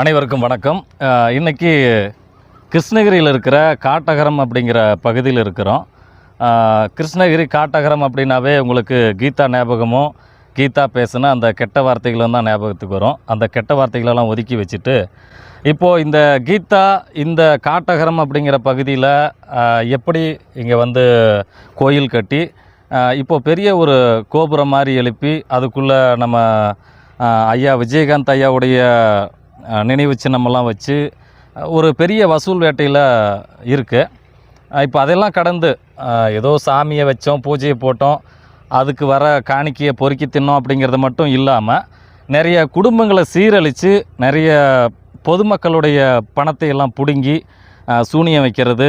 அனைவருக்கும் வணக்கம். இன்றைக்கி கிருஷ்ணகிரியில் இருக்கிற காட்டகரம் அப்படிங்கிற பகுதியில் இருக்கிறோம். கிருஷ்ணகிரி காட்டகரம் அப்படின்னாவே உங்களுக்கு கீதா ஞாபகமும் கீதா பேசுனா அந்த கெட்ட வார்த்தைகளும் தான் ஞாபகத்துக்கு வரும். அந்த கெட்ட வார்த்தைகளெல்லாம் ஒதுக்கி வச்சுட்டு இப்போது இந்த கீதா இந்த காட்டகரம் அப்படிங்கிற பகுதியில் எப்படி இங்கே வந்து கோயில் கட்டி இப்போது இப்போ பெரிய ஒரு கோபுரம் மாதிரி எழுப்பி அதுக்குள்ளே நம்ம ஐயா விஜயகாந்த் ஐயாவுடைய நினைவு சின்னமெல்லாம் வச்சு ஒரு பெரிய வசூல் வேட்டையில் இருக்குது இப்போ அதெல்லாம் கடந்து ஏதோ சாமியை வச்சோம் பூஜையை போட்டோம் அதுக்கு வர காணிக்கையை பொறுக்கி தின்னோம் அப்படிங்கிறது மட்டும் இல்லாமல் நிறைய குடும்பங்களை சீரழித்து நிறைய பொதுமக்களுடைய பணத்தை எல்லாம் பிடுங்கி சூனியம் வைக்கிறது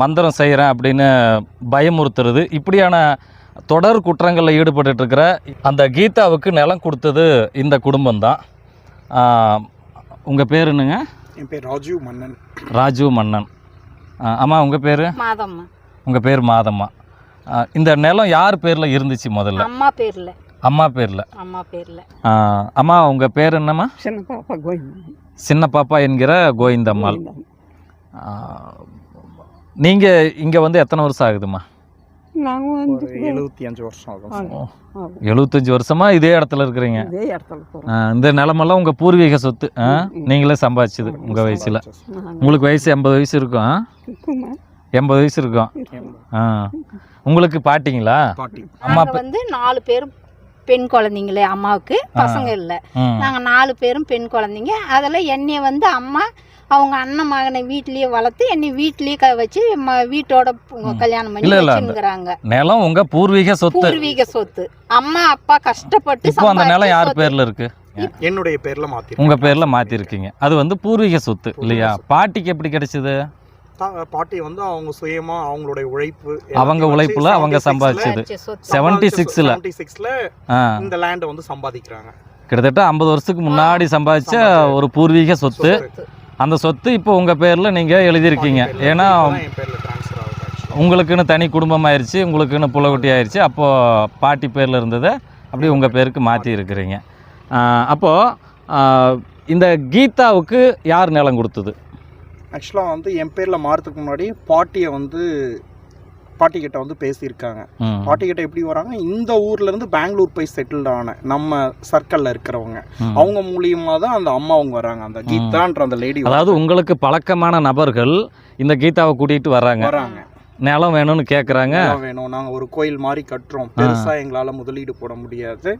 மந்திரம் செய்கிறேன் அப்படின்னு பயமுறுத்துறது இப்படியான தொடர் குற்றங்களில் ஈடுபட்டுருக்கிற இருக்கிற அந்த கீதாவுக்கு நிலம் கொடுத்தது இந்த குடும்பம்தான். உங்கள் பேர் என்னங்க? என் பேர் ராஜீவ் மன்னன். ராஜு மன்னன். அம்மா உங்கள் பேர்? மாதம்மா. உங்கள் பேர் மாதம்மா. இந்த நிலம் யார் பேரில் இருந்துச்சு முதல்ல? அம்மா பேர்ல. அம்மா பேரில். அம்மா பேர்ல. அம்மா உங்கள் பேர் என்னம்மா? சின்ன பாப்பா கோயில் சின்ன பாப்பா என்கிற கோவிந்தம்மாள். நீங்கள் இங்கே வந்து எத்தனை வருஷம் ஆகுதும்மா? நாங்கள் வந்து எழுபத்தி அஞ்சு வருஷம் ஆகும். எழுபத்தஞ்சி வருஷமாக இதே இடத்துல இருக்கிறீங்க. இதே இடத்துல இந்த நிலமெல்லாம் உங்கள் பூர்வீக சொத்து. ஆ? நீங்களே சம்பாதிச்சது உங்கள் வயசில். உங்களுக்கு வயசு எண்பது வயசு இருக்கும் எண்பது வயசு இருக்கும் ஆ. உங்களுக்கு பாட்டிங்களா? பாட்டி. அம்மா வந்து நாலு பேரும் பெண் குழந்தைங்களே அம்மாவுக்கு. பசங்க இல்லை. ம். நாங்க நாலு பேரும் பெண் குழந்தைங்க. அதில் என்னைய வந்து அம்மா அவங்க அண்ணன் மகனை வீட்லயே வளர்த்து என்னை வீட்லயே க வச்சு ம- வீட்டோட பு- கல்யாணம் பண்ணி இல்ல, இல்ல, அந்த- வச்சுங்கிறாங்க நிலம் உங்க பூர்வீக சொத்து. பூர்வீக சொத்து. அம்மா அப்பா கஷ்டப்பட்டு இப்போ அந்த நிலம் சம்பாதிச்ச யார் சொத்து. பேர்ல இருக்கு? என்னுடைய பேர்ல மாத்தி உங்க பேர்ல மாத்திருக்கீங்க. அது வந்து பூர்வீக சொத்து இல்லையா? பாட்டிக்கு எப்படி கிடைச்சது? பாட்டி வந்து அவங்க சுயமா அவங்களுடைய உழைப்பு அவங்க உழைப்புல அவங்க சம்பாதிச்சது. சம்பாதிச்ச சொத்து. செவன்டி சிக்ஸ்ல செவன்டி சிக்ஸ்ல ஆ. இந்த லேண்டை வந்து சம்பாதிக்கிறாங்க. கிட்டத்தட்ட ஐம்பது வருஷத்துக்கு முன்னாடி சம்பாதிச்ச ஒரு பூர்வீக சொத்து. அந்த சொத்து இப்போ உங்க பேர்ல நீங்க எழுதியிருக்கீங்க. ஏன்னா. உங்களுக்குன்னு தனி குடும்பம் ஆயிடுச்சு உங்களுக்குன்னு புலகுட்டி ஆயிடுச்சு அப்போ பாட்டி பேர்ல இருந்ததை அப்படியே உங்க பேருக்கு மாத்தி இருக்கிறீங்க. ஆ, அப்போ ஆ, இந்த கீதாவுக்கு யார் நிலம் கொடுத்தது? ஆக்சுவலா வந்து என் பேர்ல மாறதுக்கு முன்னாடி பாட்டியை வந்து பாட்டி கிட்ட வந்து பேசியிருக்காங்க. ம், பாட்டி கிட்ட எப்படி வராங்க? இந்த ஊர்ல இருந்து பெங்களூர் போய் செட்டில்ட் ஆன நம்ம சர்க்கிள்ல இருக்கிறவங்க. அவங்க மூலியமா தான் அந்த அம்மா அவங்க வராங்க. அந்த கீதான்ற அந்த லேடி அதாவது உங்களுக்கு பழக்கமான நபர்கள் இந்த கீதாவை கூட்டிகிட்டு வர்றாங்க. வராங்க. நிலம் வேணும்னு கேட்குறாங்க வேணும். நாங்க ஒரு கோயில் மாதிரி கட்டுறோம். பெருசா எங்களால முதலீடு போட முடியாது.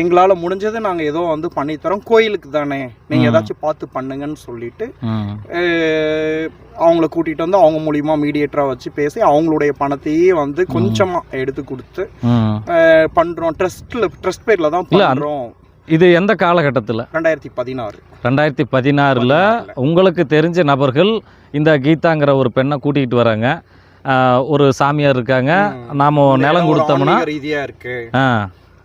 எங்களால முடிஞ்சது நாங்க ஏதோ வந்து பண்ணி தரோம். கோயிலுக்கு தானே. நீங்க ம். ஏதாச்சும் பார்த்து பண்ணுங்கன்னு சொல்லிட்டு அவங்கள கூட்டிட்டு வந்து அவங்க மூலியமா மீடியேட்டரா வச்சு பேசி அவங்களுடைய பணத்தையே வந்து கொஞ்சமா எடுத்து கொடுத்து ம். ஆஹ் பண்றோம். ட்ரஸ்ட்ல ட்ரஸ்ட் பேர்ல தான் பண்றோம். இது எந்த காலகட்டத்தில்? ரெண்டாயிரத்தி பதினாறு. ரெண்டாயிரத்தி பதினாறில் உங்களுக்கு தெரிஞ்ச நபர்கள் இந்த கீதாங்கிற ஒரு பெண்ணை கூட்டிகிட்டு வராங்க. ஒரு சாமியார் இருக்காங்க. நாம் நிலம் கொடுத்தோம்னா ரீதியா இருக்கு.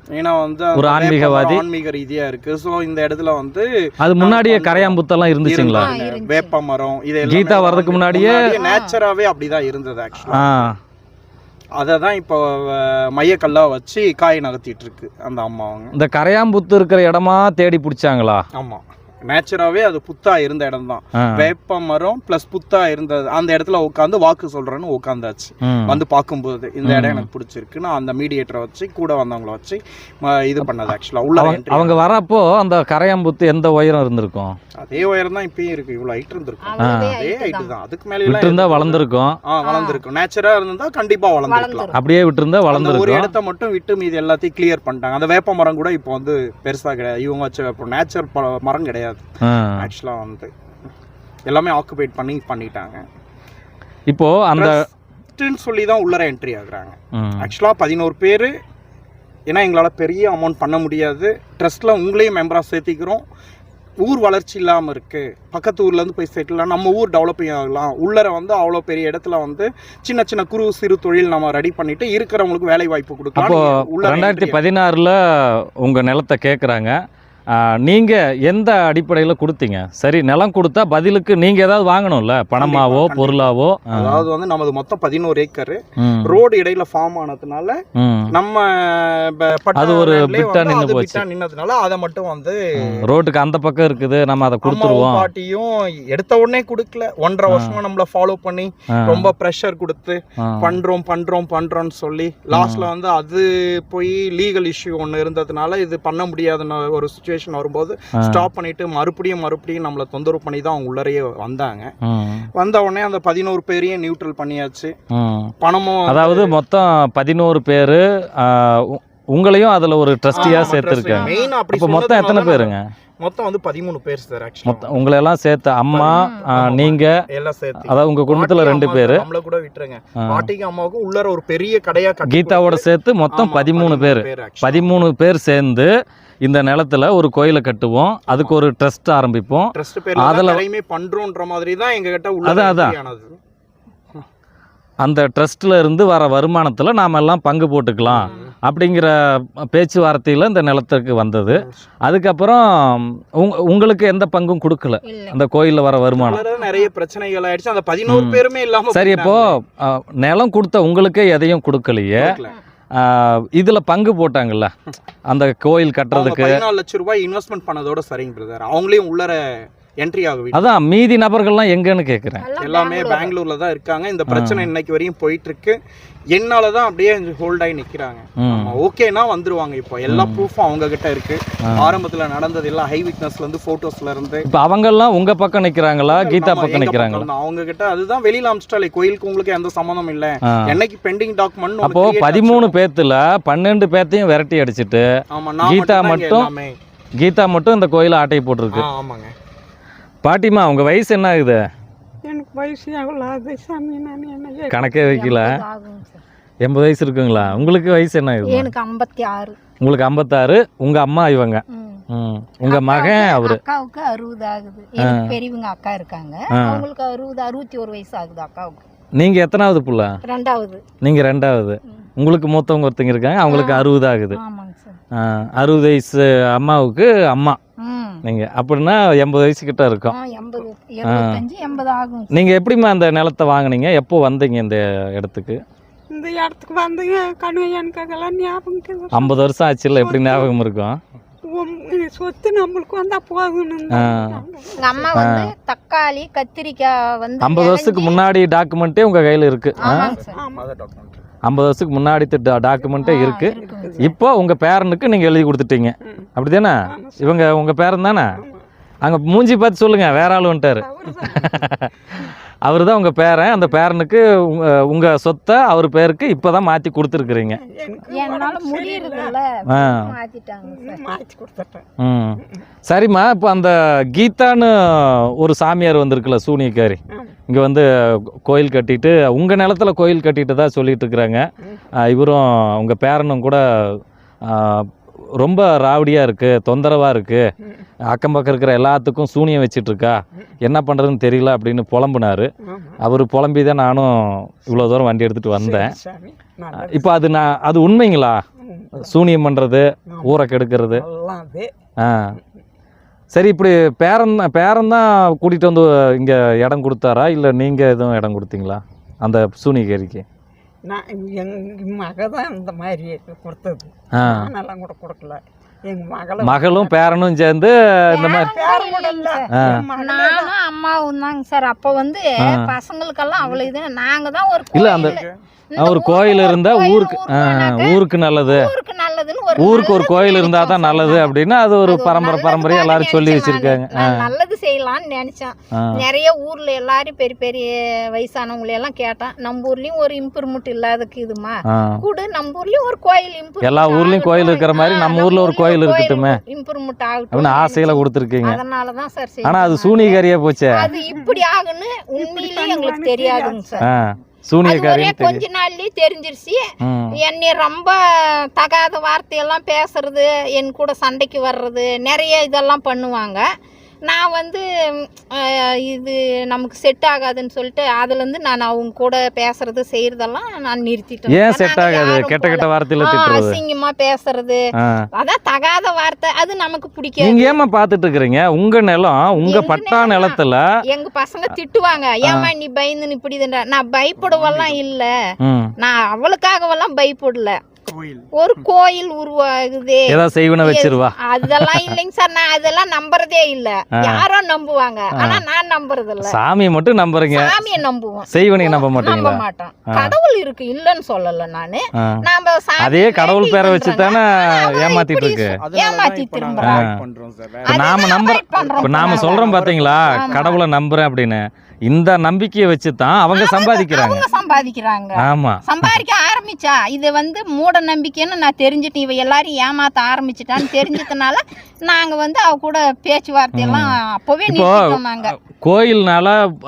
ஏன்னா வந்து ஒரு ஆன்மீகவாதி. ஆன்மீக ரீதியா இருக்கு. சோ இந்த இடத்துல வந்து அது முன்னாடியே கரையாம்புத்தெல்லாம் இருந்துச்சுங்களா. வேப்ப மரம் இது கீதா வர்றதுக்கு முன்னாடியே- நேச்சராவே அப்படிதான் இருந்தது ஆக்சுவலா ஆ. அதை தான் இப்போ அஹ், மையக்கல்லா வச்சு காய் நகர்த்திட்டு இருக்கு அந்த அம்மா அவங்க. இந்த கரையாம்புத்து இருக்கிற இடமா தேடி பிடிச்சாங்களா? ஆமா. நேச்சராவே அது புத்தா இருந்த இடம் தான் வேப்ப மரம் பிளஸ் புத்தா இருந்தது அந்த இடத்துல உட்காந்து வாக்கு சொல்றேன்னு உட்காந்தாச்சு. வந்து பார்க்கும்போது இந்த இடம். எனக்கு பிடிச்சிருக்கு நான் அந்த மீடியேட்டரை வச்சு கூட வந்தவங்கள வச்சு இது பண்ணது ஆக்சுவலா உள்ள அவங்க- வரப்போ அந்த கரையாம்புத்து எந்த உயரம் இருந்திருக்கும்? அதே உயரம் தான் இப்பயும் இருக்கு. இவ்வளவு ஹைட் இருந்திருக்கும். அதே ஹைட் தான். அதுக்கு மேல விட்டுருந்தா வளர்ந்துருக்கும். ஆ வளர்ந்துருக்கும். நேச்சரா இருந்தா கண்டிப்பா வளர்ந்துருக்கலாம். அப்படியே விட்டுருந்தா அந்த ஒரு இடத்த மட்டும் விட்டு மீதி எல்லாத்தையும் கிளியர் பண்ணிட்டாங்க. அந்த வேப்ப மரம் கூட இப்போ வந்து பெருசா கிடையாது. இவங்க வச்ச நேச்சர் மரம் கிடையாது. ஆ. ஆக்சுவலா வந்து எல்லாமே ஆக்குபைட் பண்ணி பண்ணிட்டாங்க. இப்போ அந்த சொல்லி தான் உள்ளர என்ட்ரி ஆகுறாங்க. ம். ஆக்சுவலா பதினோரு பேர் ஏன்னா எங்களால் பெரிய அமௌண்ட் பண்ண முடியாது. ட்ரஸ்ட்டில் உங்களையும் மெம்பராக சேர்த்திக்கிறோம். ஊர் வளர்ச்சி இல்லாமல் இருக்கு. பக்கத்து ஊர்ல இருந்து போய் செட்டில் நம்ம ஊர் டெவலப்பிங் ஆகலாம். உள்ளர வந்து அவ்வளோ பெரிய இடத்துல வந்து சின்ன சின்ன குறு சிறு தொழில் நம்ம ரெடி பண்ணிட்டு இருக்கிறவங்களுக்கு வேலை வாய்ப்பு கொடுக்கலாம் ரெண்டாயிரத்தி பதினாறில் உங்கள் நிலத்தை கேட்குறாங்க நீங்கள் எந்த அடிப்படையில் கொடுத்தீங்க சரி நிலம் கொடுத்தா பதிலுக்கு நீங்கள் ஏதாவது வாங்கணும்ல பணமாவோ. பொருளாவோ. அதாவது வந்து நமது மொத்தம் பதினோரு ஏக்கர் ரோடு இடையில ஃபார்ம் ஆனதுனால. நம்ம அது ஒரு பிட்டா அது போச்சு. நின்னதுனால அதை மட்டும் வந்து ரோட்டுக்கு அந்த பக்கம் இருக்குது நம்ம அதை கொடுத்துருவோம் பாட்டியும் எடுத்த உடனே கொடுக்கல ஒன்றரை. வருஷமா நம்மள ஃபாலோ பண்ணி ரொம்ப ப்ரெஷர் கொடுத்து. பண்றோம் பண்றோம் பண்றோம்னு சொல்லி லாஸ்ட்ல வந்து அது போய் லீகல் இஷ்யூ ஒன்று இருந்ததுனால இது பண்ண முடியாத ஒரு சுச்சுவேஷன் வரும்போது ஆ. ஸ்டாப் பண்ணிட்டு மறுபடியும் மறுபடியும் நம்மளை தொந்தரவு பண்ணி தான் அவங்க உள்ளறையே வந்தாங்க வந்த உடனே அந்த பதினோரு பேரையும் நியூட்ரல் பண்ணியாச்சு. பணமும் அதாவது மொத்தம் பதினோரு பேர் உங்களையும் அதில் ஒரு ட்ரஸ்டியாக சேர்த்துருக்காங்க இப்போ மொத்தம் எத்தனை பேருங்க? மொத்தம் வந்து பதிமூணு பேர் சார் மொத்தம் உங்களை எல்லாம் சேர்த்து அம்மா. நீங்க எல்லாம் சேர்த்து. அதாவது உங்க குடும்பத்துல ரெண்டு பேரு. நம்மள கூட விட்டுருங்க. பாட்டிக்கு அம்மாவுக்கும் உள்ளர ஒரு பெரிய கடையா கீதாவோட சேர்த்து மொத்தம் பதிமூணு பேர். பதிமூணு பேர் சேர்ந்து இந்த நிலத்துல ஒரு கோயிலை கட்டுவோம். அதுக்கு ஒரு ட்ரஸ்ட் ஆரம்பிப்போம். அதுல- பண்றோன்ற மாதிரி தான் எங்க கிட்ட அதான், அதான். அந்த ட்ரஸ்ட்ல இருந்து வர வருமானத்துல நாம எல்லாம் பங்கு போட்டுக்கலாம். அப்படிங்கிற பேச்சுவார்த்தையில இந்த நிலத்துக்கு வந்தது. அதுக்கப்புறம் உங்க- உங்களுக்கு எந்த பங்கும் கொடுக்கல? அந்த கோயில்ல வர வருமானம். நிறைய பிரச்சனைகள் ஆயிடுச்சு. அந்த பதினோரு. பேருமே இல்லாம சரி இப்போ நிலம் கொடுத்த உங்களுக்கே எதையும் கொடுக்கலையே. இதுல பங்கு போட்டாங்கல்ல? அந்த கோயில் கட்டுறதுக்கு. பதினாலு லட்சம் ரூபாய் இன்வெஸ்ட்மெண்ட் பண்ணதோட சரிங்க பிரதர் அவங்களையும் உள்ளர என்ட்ரி ஆக விட்டு அதான் மீதி நபர்கள்லாம் எங்கன்னு கேட்குறேன் எல்லாம் எல்லாமே பெங்களூர். பெங்களூர்ல தான் இருக்காங்க. இந்த பிரச்சனை இன்னைக்கு வரையும் போயிட்டு இருக்கு என்னால தான் அப்படியே ஹோல்ட் ஆகி நிக்கிறாங்க. ஓகேனா வந்துருவாங்க இப்போ. எல்லா ப்ரூஃபும் அவங்க கிட்ட இருக்கு. ஆரம்பத்துல நடந்தது எல்லாம் ஹை விட்னஸ்ல இருந்து போட்டோஸ்ல இருந்து. இப்போ அவங்கெல்லாம் உங்க பக்கம் நிக்கிறாங்களா? கீதா பக்கம் நிக்கிறாங்களா. அவங்க கிட்ட அதுதான் வெளியில அமிச்சிட்டாலே. கோயிலுக்கு உங்களுக்கு எந்த சம்மந்தம் இல்ல. என்னைக்கு பெண்டிங் டாக்குமெண்ட் அப்போ பதிமூணு பேத்துல பன்னெண்டு பேர்த்தையும் விரட்டி அடிச்சிட்டு கீதா மட்டும் எல்லாமே. கீதா மட்டும் இந்த கோயிலை ஆட்டை போட்டிருக்கு. ஆமாங்க. பாட்டிமா உங்க வயசு என்ன ஆகுது? எனக்கு வயசு எவ்வளோ சாமி நான் என்ன? கணக்கே வைக்கல. எண்பது வயசு இருக்குங்களா? உங்களுக்கு வயசு என்ன ஆகுது? எனக்கு ஐம்பத்தி ஆறு உங்களுக்கு ஐம்பத்தாறு உங்க அம்மா இவங்க. உங்க மகன் அவரு? அக்காவுக்கு அறுபது ஆகுது. பெரியவங்க அக்கா இருக்காங்க. அவங்களுக்கு அறுபது அறுபத்தி ஒரு வயசு ஆகுது அக்காவுக்கு. நீங்க எத்தனாவது புள்ள? ரெண்டாவது. நீங்க ரெண்டாவது. உங்களுக்கு மூத்தவங்க ஒருத்தங்க இருக்காங்க. அவங்களுக்கு அறுபது ஆகுது. அறுபது வயசு அம்மாவுக்கு அம்மா. ம். நீங்க அப்படின்னா எண்பது வயசு கிட்ட இருக்கும். ஆ எண்பது எழுபத்தஞ்சு எண்பது ஆகும். சார். நீங்க எப்படிம்மா அந்த நிலத்தை வாங்குனீங்க? எப்போ வந்தீங்க இந்த இடத்துக்கு? இந்த இடத்துக்கு வந்துங்க கணுவையானுக்கு அதெல்லாம் ஞாபகம். ஐம்பது வருஷம் ஆச்சுல்ல எப்படி ஞாபகம் இருக்கும்? சொத்து நம்மளுக்கு வந்தா போகணும் அம்மா வந்து தக்காளி கத்திரிக்காய் வந்து ஐம்பது வருஷத்துக்கு முன்னாடி டாக்குமெண்ட்டே உங்க கையில இருக்கு. ஐம்பது வருஷத்துக்கு முன்னாடி டாக்குமெண்ட்டே ஆ, இருக்கு இருக்குங்க சார். இப்போ உங்க பேரனுக்கு நீங்க எழுதி கொடுத்துட்டீங்க ஆமா சார். இவங்க உங்க பேரன் தானே. அங்க மூஞ்சி பார்த்து சொல்லுங்க வேற ஆள் வந்துட்டாரு. அவர் தான் உங்க பேரன். அந்த பேரனுக்கு உங்க உங்க சொத்தை அவர் பேருக்கு கொடுத்துருக்குறீங்க. சார். சரியில்லை. மாத்தி கொடுத்துட்டேன் ம். சரிம்மா இப்போ அந்த கீதான்னு ஒரு சாமியார் வந்திருக்குல்ல சூனியக்காரி. இங்கே வந்து கோயில் கட்டிட்டு உங்கள் நிலத்துல கோயில் கட்டிட்டு தான் சொல்லிட்டு இருக்கிறாங்க. இவரும் உங்கள் பேரனும் கூட ரொம்ப ராவடியாக இருக்குது தொந்தரவாக இருக்குது. அக்கம் பக்கம் இருக்கிற எல்லாத்துக்கும் சூனியம் வச்சிட்டு இருக்கா என்ன பண்ணுறதுன்னு தெரியல அப்படின்னு புலம்புனாரு. அவர் புலம்பி தான் நானும் இவ்வளோ தூரம் வண்டி எடுத்துகிட்டு வந்தேன். இப்போ அது நான் அது உண்மைங்களா. சூனியம் பண்ணுறது. ஊரை கெடுக்கிறது. ஆ சரி இப்படி பேரன் பேரன் தான் கூட்டிகிட்டு வந்து இங்கே இடம் கொடுத்தாரா இல்லை நீங்கள் எதுவும் இடம் கொடுத்தீங்களா அந்த சூனிகேரிக்கு நான் எங்க மக தான் இந்த மாதிரி கொடுத்தது. ஆ. நானெல்லாம் கூட கொடுக்கல. எங்க மகளை மகளும் பேரனும் சேர்ந்து இந்த மாதிரி. நானும் அம்மாவும் தாங்க சார். அப்ப வந்து. பசங்களுக்கெல்லாம் அவ்வளவு இது நாங்க தான் ஒரு இல்ல, அந்த- ஒரு கோயில் ஒரு இருந்தா கோயில் ஊருக்கு ஊருக்கு நல்லது. ஊருக்கு நல்லதுன்னு ஒரு ஊருக்கு ஒரு கோயில் இருந்தா தான் நல்லது. அப்படின்னா அது ஒரு பரம்பரை பரம்பரையா எல்லாரும் சொல்லி வச்சிருக்காங்க. நல்லது செய்யலாம்னு நினைச்சேன். நிறைய ஊர்ல எல்லாரும் பெரிய பெரிய வயசானவங்களை எல்லாம் கேட்டேன். நம்ம ஊர்லயும் ஒரு இம்ப்ரூவ்மெண்ட் இல்லாதக்கு இதுமா? கூட நம்ம ஊர்லயும் ஒரு கோயில் இம்ப்ரூவ் எல்லா ஊர்லயும் கோயில் இருக்கிற மாதிரி நம்ம ஊர்ல ஒரு கோயில் இருக்கட்டுமே. இம்ப்ரூவ்மெண்ட் ஆகட்டும் ஆசையில கொடுத்துருக்கீங்க. அதனால தான் சார் ஆனா அது. சூனிகாரியா போச்சே? அது இப்படி ஆகுன்னு உண்மையிலேயே எங்களுக்கு தெரியாதுங்க சார். தெரியும். கொஞ்ச நாள்லயே தெரிஞ்சிருச்சு. என்னை ரொம்ப தகாத வார்த்தையெல்லாம் பேசுறது என் கூட சண்டைக்கு வர்றது நிறைய இதெல்லாம் பண்ணுவாங்க. நான் வந்து இது நமக்கு செட் ஆகாதுன்னு சொல்லிட்டு அதுலேருந்து நான் அவங்க கூட பேசுறது செய்யறதெல்லாம் நான் நிறுத்திட்டேன். ஏன் செட் ஆகாது? கெட்ட கெட்ட. வார்த்தையில திட்டுறது. அசிங்கமா பேசுறது. அதான் தகாத வார்த்தை. அது நமக்கு பிடிக்காது. நீங்க ஏமா பாத்துட்டு இருக்கிறீங்க? உங்க நிலம் உங்க பட்டா? நிலத்துல எங்க பசங்க திட்டுவாங்க. ஏமா நீ பயந்துன்னு இப்படி நான் பயப்படவெல்லாம் இல்ல. நான் அவளுக்காகவெல்லாம் பயப்படல. ஒரு கோயில் உருவாகுதே. ஏதாவது செய்வன வச்சிருவா? அதெல்லாம் இல்லைங்க சார். நான் அதெல்லாம் நம்புறதே இல்ல. யாரோ நம்புவாங்க. ஆனா நான் நம்புறது இல்ல சாமியை மட்டும் நம்புறீங்க. சாமியை நம்புவோம். செய்வனை நம்ப நம்ப மாட்டீங்களா மாட்டோம் கடவுள் இருக்கு இல்லன்னு சொல்லல நானு. நாம அதே கடவுள் பேரை வச்சு தானே ஏமாத்திட்டு இருக்கு. ஏமாத்தி இப்ப நாம அதுதான் நம்புற avoid பண்றோம்? இப்ப நாம சொல்றோம். பாத்தீங்களா. கடவுளை நம்புறேன் அப்படின்னு. இந்த நம்பிக்கையை வச்சு தான் அவங்க சம்பாதிக்கிறாங்க. சம்பாதிக்கிறாங்க ஆமா. சம்பாதிக்க ஆரம்பிச்சா இது வந்து மூட நம்பிக்கைன்னு நான் தெரிஞ்சுட்டு இவ எல்லாரையும் ஏமாத்த ஆரம்பிச்சிட்டான்னு தெரிஞ்சதுனால நாங்க வந்து அவ கூட பேச்சுவார்த்தையெல்லாம் அப்பவே இப்போ நிறுத்திட்டோம் நாங்க. கோயில்னால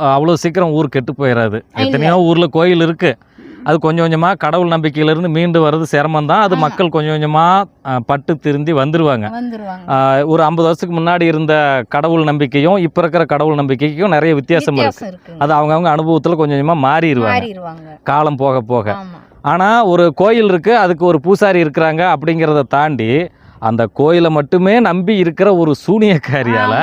அவ்வளோ சீக்கிரம் ஊர் கெட்டு போயிடாது எத்தனையோ ஊர்ல கோயில் இருக்கு. அது கொஞ்சம் கொஞ்சமா கடவுள் நம்பிக்கையில இருந்து மீண்டு வர்றது சிரமம் தான் அது. மக்கள் கொஞ்சம் கொஞ்சமா அஹ், பட்டு திருந்தி வந்துருவாங்க. வந்துருவாங்க. ஆஹ், ஒரு ஐம்பது வருஷத்துக்கு முன்னாடி இருந்த கடவுள் நம்பிக்கையும் இப்போ இருக்கிற கடவுள் நம்பிக்கைக்கும் நிறைய வித்தியாசம் இருக்கு. வித்தியாசம் இருக்கு. அது அவங்கவுங்க அனுபவத்தில் கொஞ்சம் கொஞ்சமாக மாறிடுவாங்க காலம் போக போக. ஆனால் ஒரு கோயில் இருக்கு அதுக்கு ஒரு பூசாரி இருக்கிறாங்க அப்படிங்கிறத தாண்டி அந்த கோயிலை மட்டுமே நம்பி இருக்கிற ஒரு சூனியக்காரியால.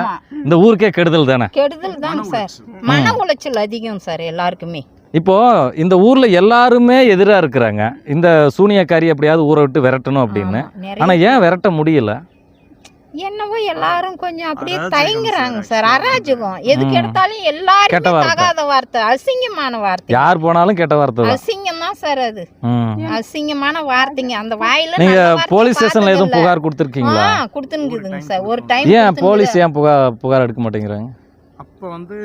இந்த ஊருக்கே கெடுதல் தானே? கெடுதல் தான் சார். மன உளைச்சல் அதிகம் சார் எல்லாருக்குமே. இப்போ இந்த ஊர்ல எல்லாருமே எதிராக இருக்கிறாங்க. இந்த சூனியக்காரி எப்படியாவது ஊரை விட்டு விரட்டணும் அப்படின்னு. ஆமா, நிறைய ஆனா ஏன் விரட்ட முடியல? என்னவோ எல்லாரும் கொஞ்சம் அப்படியே தயங்குறாங்க சார், அராஜகம். எதுக்கு. எடுத்தாலும் கெட்ட எல்லாருமே வார்த்தை. தகாத வார்த்தை. அசிங்கமான வார்த்தை. யார் போனாலும் கெட்ட வார்த்தை அசிங்கம் தான் சார் அது. ம். அசிங்கமான வார்த்தைங்க. அந்த வாயில நீங்க போலீஸ் ஸ்டேஷன்ல எதுவும். புகார் கொடுத்துருக்கீங்களா? ஆ கொடுத்துனுக்குதுங்க சார். ஒரு டைம் ஏன் போலீஸ் ஏன் புகார் புகார் எடுக்க மாட்டேங்கிறாங்க? அப்ப வந்து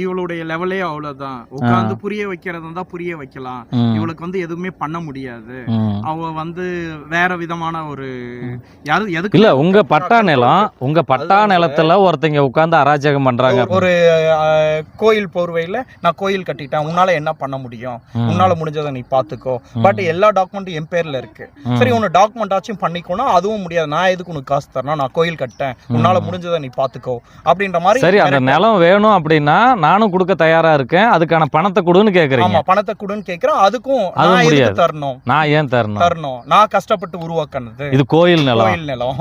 இவளுடைய லெவலே அவ்வளவுதான். உட்கார்ந்து புரிய வைக்கிறது புரிய வைக்கலாம். இவளுக்கு வந்து எதுவுமே பண்ண முடியாது. அவ வந்து வேற விதமான ஒரு யாரும் எதுக்கு இல்ல உங்க பட்டா நிலம் உங்க பட்டா நிலத்துல ஒருத்தங்க உட்கார்ந்து அராஜகம் பண்றாங்க. ஒரு கோயில் போர்வையில நான் கோயில் கட்டிட்டேன். உன்னால என்ன பண்ண முடியும். உன்னால முடிஞ்சதை நீ பாத்துக்கோ. பட் எல்லா டாக்குமெண்ட்டும் என் பேர்ல இருக்கு. சரி உன்னை டாக்குமெண்ட் ஆச்சும் பண்ணிக்கோனா அதுவும் முடியாது. நான் எதுக்கு உனக்கு காசு தரணும் நான் கோயில் கட்டேன். உன்னால முடிஞ்சதை நீ பாத்துக்கோ. அப்படின்ற மாதிரி சரி அந்த நிலம் வேணும் அப்படின்னா நானும் கொடுக்க தயாரா இருக்கேன். அதுக்கான பணத்தை கொடுன்னு கேக்குறீங்க. ஆமா பணத்தை கொடுன்னு கேக்குறேன். அதுக்கும் அது நான் முடியாது. தரணும்? நான் ஏன் தரணும்? தரணும். நான் கஷ்டப்பட்டு உருவாக்குனது. இது கோயில் நிலம். கோயில் நிலம்.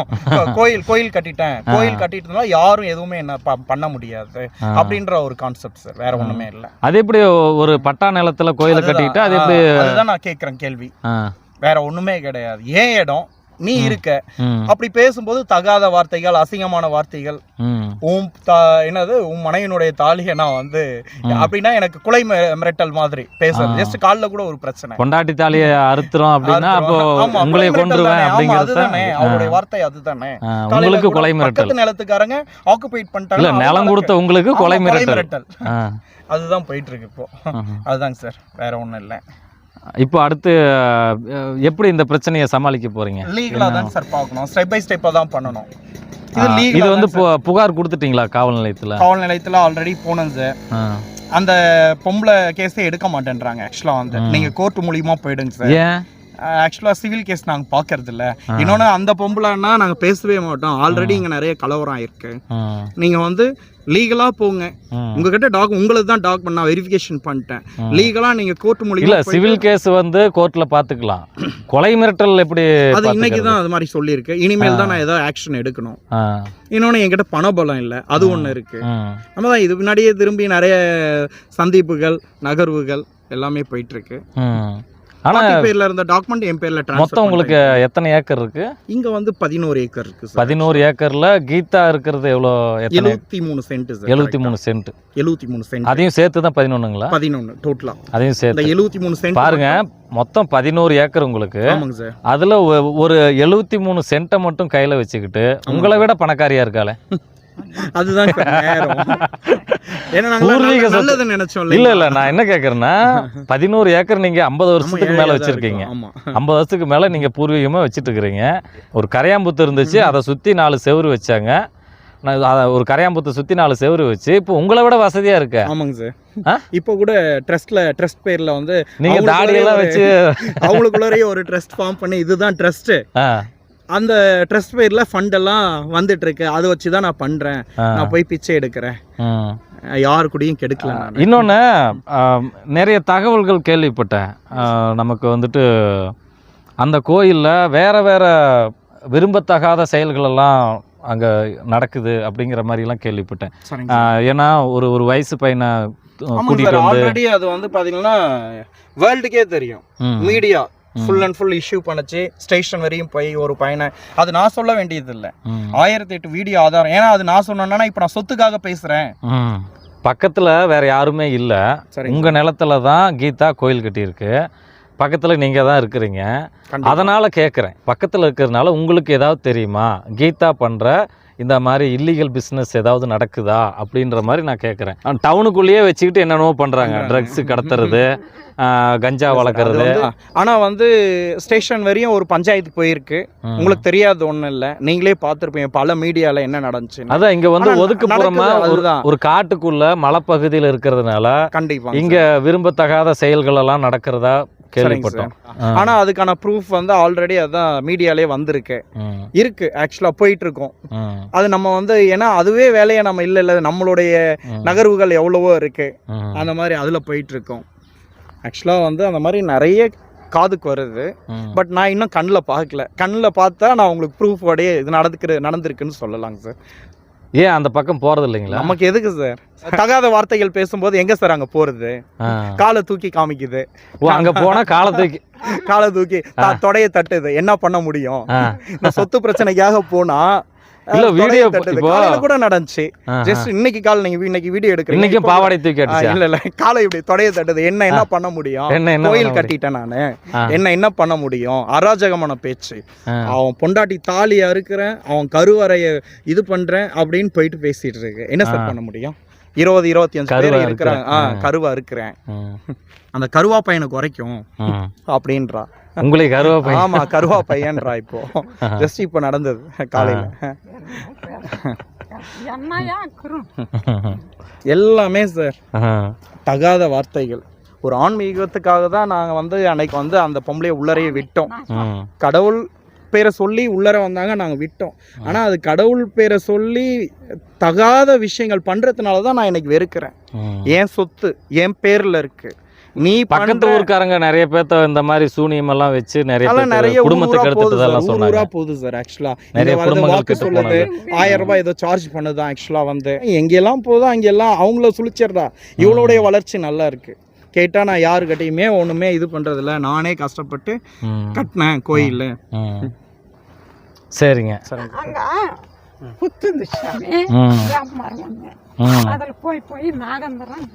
கோயில் கோயில் கட்டிட்டேன். கோயில் கட்டிட்டதுனால யாரும் எதுவுமே என்ன பண்ண முடியாது. அப்படின்ற ஒரு கான்செப்ட் சார் வேற ஒண்ணுமே இல்ல. அது எப்படி ஒரு பட்டா நிலத்துல கோயிலை கட்டிக்கிட்டு அது எப்படி அதுதான் நான் கேக்குறேன் கேள்வி. வேற ஒண்ணுமே கிடையாது. ஏன் இடம்? நீ இருக்க. அப்படி பேசும்போது தகாத வார்த்தைகள் அசிங்கமான வார்த்தைகள். உன் தா என்னது? உன் மனைவினுடைய தாலியை நான் வந்து அப்படின்னா எனக்கு குலை மிரட்டல் மாதிரி பேசுறது. ஜஸ்ட் கால்ல கூட ஒரு பிரச்சனை. பொண்டாட்டி தாலியை அறுத்துறோம் அப்படின்னா அப்போ உங்களை கொன்றுவேன் அப்படிங்கிறது அவருடைய வார்த்தை அதுதானே. உங்களுக்கு கொலை மிரட்டல். நிலத்துக்காரங்க ஆக்குபைட் பண்ணிட்டாங்க நிலம் கொடுத்த உங்களுக்கு கொலை மிரட்டல். அதுதான் போயிட்டு இருக்கு இப்போ. அதுதாங்க சார். வேற ஒண்ணும் இல்ல. இப்போ அடுத்து எப்படி இந்த பிரச்சனையை சமாளிக்க போறீங்க? லீகலா தான் சார் பார்க்கணும். ஸ்டெப் பை ஸ்டெப்பா தான் பண்ணணும். இது வந்து புகார் கொடுத்துட்டீங்களா காவல் நிலையத்துல? காவல் நிலையத்துல ஆல்ரெடி போனது சார். அந்த பொம்பளை கேஸே எடுக்க மாட்டேன்றாங்க. ஆக்சுவலா வந்து. நீங்க கோர்ட் மூலியமா போயிடுங்க சார் ஏன்? ஆக்சுவலா சிவில் கேஸ் நாங்க பாக்குறது இல்ல இன்னொன்னு அந்த பொம்பளைன்னா நாங்க பேசவே மாட்டோம். ஆல்ரெடி இங்க நிறைய கலவரம் ஆயிருக்கு. ம், நீங்க வந்து லீகலா போங்க. உங்ககிட்ட டாக் உங்களுக்கு தான் டாக் பண்ண வெரிஃபிகேஷன் பண்ணிட்டேன். லீகலா நீங்க கோர்ட் மூலியமா சிவில் கேஸ் வந்து கோர்ட்ல பாத்துக்கலாம். கொலை மிரட்டல் எப்படி அது இன்னைக்கு? தான் அது மாதிரி சொல்லியிருக்கு. இனிமேல் தான் நான் ஏதாவது ஆக்ஷன் எடுக்கணும். இன்னொன்று என்கிட்ட பணபலம் இல்லை. அது ஒன்று இருக்கு. ம். நம்ம தான் இது முன்னாடியே திரும்பி நிறைய சந்திப்புகள் நகர்வுகள் எல்லாமே போயிட்டு இருக்கு. ம். ஆனா பாட்டி பேர்ல இருந்த டாக்குமெண்ட் என் பேர்ல மொத்தம் உங்களுக்கு எத்தனை ஏக்கர் இருக்கு? இங்க வந்து பதினோரு ஏக்கர் இருக்கு பதினோரு ஏக்கர்ல கீதா இருக்கிறது எவ்வளோ எழுபத்தி மூணு சென்ட் எழுபத்தி மூணு சென்ட் எழுபத்தி மூணு சென்ட் அதையும் சேர்த்து தான் பதினொன்று டோட்டலா அதையும் சேர்த்து. எழுபத்தி மூணு சென்ட் பாருங்க மொத்தம் பதினோரு ஏக்கர் உங்களுக்கு. அதுல ஒரு எழுபத்தி மூணு சென்ட்டை மட்டும் கையில வச்சுக்கிட்டு உங்களை விட பணக்காரியா இருக்காளே. அதுதான் நேரம். ஏன்னா. நல்லது நினைச்சோம் இல்ல இல்ல நான் என்ன கேக்குறேன்னா பதினோரு ஏக்கர் நீங்க ஐம்பது வருஷத்துக்கு மேல வச்சிருக்கீங்க. ஐம்பது வருஷத்துக்கு மேல நீங்க பூர்வீகமா வச்சிட்டு இருக்கிறீங்க ஒரு கரையாம்புத்து இருந்துச்சு அதை சுத்தி நாலு செவுரு வச்சாங்க. ஒரு கரையாம்புத்தை சுத்தி நாலு செவுரு வச்சு இப்போ உங்களை விட வசதியா இருக்க? ஆமாங்க சார்? இப்போ கூட ட்ரஸ்ட்ல ட்ரஸ்ட் பேர்ல வந்து நீங்க அவங்களுக்குள்ளேயே தாடியெல்லாம் வச்சு அவங்களுக்குள்ளேயே ஒரு ட்ரஸ்ட் ஃபார்ம் பண்ணி இதுதான் ட்ரஸ்ட் அந்த ட்ரஸ்ட் பேரில் ஃபண்டெல்லாம் வந்துட்டு இருக்கு அதை வச்சு தான் நான் பண்ணுறேன் ஆ. நான் போய் பிச்சை எடுக்கிறேன். யாரு கூடயும் கெடுக்கல இன்னொன்று நிறைய தகவல்கள் கேள்விப்பட்டேன். நமக்கு வந்துட்டு அந்த கோயிலில் வேற வேற விரும்பத்தகாத செயல்களெல்லாம் அங்கே நடக்குது அப்படிங்கிற மாதிரிலாம் கேள்விப்பட்டேன். ஏன்னா ஒரு ஒரு வயசு பையனை சார். வந்து அது வந்து பார்த்தீங்கன்னா வேர்ல்டுக்கே தெரியும். Media. Full and full issue பண்ணுச்சு. ஸ்டேஷன் வரையும் போய் ஒரு பையனை அது நான் சொல்ல வேண்டியது இல்லை ஆயிரத்தி எட்டு வீடியோ ஆதாரம். ஏன்னா அது நான் சொன்னேன்னா இப்போ நான் சொத்துக்காக பேசுகிறேன். பக்கத்துல வேற யாருமே இல்லை. சரிங்க. உங்க நிலத்துல தான் கீதா கோயில் கட்டியிருக்கு. பக்கத்துல நீங்க தான் இருக்கிறீங்க. அதனால கேட்குறேன் பக்கத்துல இருக்கிறதுனால உங்களுக்கு ஏதாவது தெரியுமா? கீதா பண்ற இந்த மாதிரி இல்லீகல் பிஸ்னஸ் ஏதாவது நடக்குதா அப்படின்ற மாதிரி நான் கேட்குறேன் டவுனுக்குள்ளேயே வச்சுக்கிட்டு என்னென்னவோ பண்றாங்க. பண்றாங்க. ட்ரக்ஸ் கடத்துறது கஞ்சா வளர்க்குறது. வந்து- ஆனா வந்து ஸ்டேஷன் வரையும் ஒரு பஞ்சாயத்து போயிருக்கு. உங்களுக்கு தெரியாது ஒண்ணும் இல்ல. நீங்களே பார்த்திருப்பீங்க. பல மீடியால என்ன நடந்துச்சு அதான் இங்க வந்து ஆனா ஒதுக்குப்புறமா ஒரு காட்டுக்குள்ள மலைப்பகுதியில் இருக்கிறதுனால கண்டிப்பா இங்க விரும்பத்தகாத செயல்கள் எல்லாம் நடக்கிறதா கேள்விப்பட்டோம். ஆனா அதுக்கான ப்ரூஃப் வந்து ஆல்ரெடி அதான் மீடியாலே வந்திருக்கு. இருக்கு ஆக்சுவலா போயிட்டு இருக்கோம் அது நம்ம வந்து ஏன்னா அதுவே வேலையை நம்ம இல்ல இல்ல நம்மளுடைய நகர்வுகள் எவ்வளவோ இருக்கு. அந்த மாதிரி அதுல போயிட்டு இருக்கோம் ஆக்சுவலா வந்து அந்த மாதிரி நிறைய காதுக்கு வருது. பட் நான் இன்னும் கண்ணில் பார்க்கல. கண்ணில் பார்த்தா நான் உங்களுக்கு ப்ரூஃப் உடைய இது நடந்துக்கிற நடந்திருக்குன்னு சொல்லலாங்க சார். ஏன் அந்த பக்கம் போறது இல்லைங்களா? நமக்கு எதுக்கு சார்? தகாத வார்த்தைகள் பேசும்போது எங்க சார் அங்க போறது. காலை தூக்கி காமிக்குது. ஓ அங்க போனா காலை தூக்கி. த- தொடைய தட்டுது. என்ன பண்ண முடியும். இந்த சொத்து பிரச்சனைக்காக போனா இல்ல. இப்போ- கூட நடந்துச்சு. ஜஸ்ட் இன்னைக்கு கால் நீங்க இன்னைக்கு வீடியோ எடுக்கிறீங்க. இன்னைக்கும் இப்போ- பாவாடை தூக்கி ஆ, அடிச்சா இல்ல இல்ல. காலை இப்படி தொடைய தட்டுது. என்ன என்ன பண்ண முடியும்? என்ன கோயில் கட்டிட்டேன் நானு. என்ன என்ன பண்ண முடியும்? அராஜகமான பேச்சு. அவன் பொண்டாட்டி தாலி அறுக்கிறேன் அவன் கருவறைய இது பண்றேன் அப்படின்னு போயிட்டு பேசிட்டு இருக்கு. என்ன சார். பண்ண முடியும்? இருபது இருபத்தி அஞ்சு கருவா பேர் இருக்கிறாங்க ஆ. கருவா இருக்கிறேன். அந்த கருவா பையனை குறைக்கும். அப்படின்றா. உங்களை கருவேப்பை ஆமா கருவா பையன்றா இப்போ. ஜஸ்ட் இப்போ நடந்தது காலையில. எல்லாமே சார் தகாத வார்த்தைகள். ஒரு ஆன்மீகத்துக்காக தான் நாங்க வந்து அன்னைக்கு வந்து அந்த பொம்பளைய உள்ளறையே விட்டோம். கடவுள் பேரை சொல்லி உள்ளர வந்தாங்க நாங்க விட்டோம். ஆனா அது கடவுள் பேரை சொல்லி தகாத விஷயங்கள் பண்றதுனால தான் நான் இன்னைக்கு வெறுக்கிறேன். என் சொத்து என் பேர்ல இருக்கு. நீ பக்கத்து ஊருக்காரங்க நிறைய பேர்த்த இந்த மாதிரி சூனியம் எல்லாம் வச்சு நிறைய நிறைய குடும்பத்தை ஊரா போகுது கெடுத்துட்டதெல்லாம் சார். ஊர் ஊரா சொன்னாங்க போகுது சார் ஆக்சுவலா நிறைய இங்க வந்து குடும்பங்கள் வாக்கு கெட்டு சொல்லுது ஆயிரம் ரூபாய் ஏதோ சார்ஜ் பண்ணுதான் ஆக்சுவலா வந்து. எங்கெல்லாம் போதோ அங்கெல்லாம் அவங்கள சுழிச்சிடுறா இவளுடைய வளர்ச்சி நல்லா இருக்கு. கேட்டா நான் யாருக்கிட்டையுமே ஒண்ணுமே இது பண்றதில்ல. நானே கஷ்டப்பட்டு கட்டினேன் கோயில் ம். சரிங்க. ம். அதில் போய் போய் நாகந்தரம்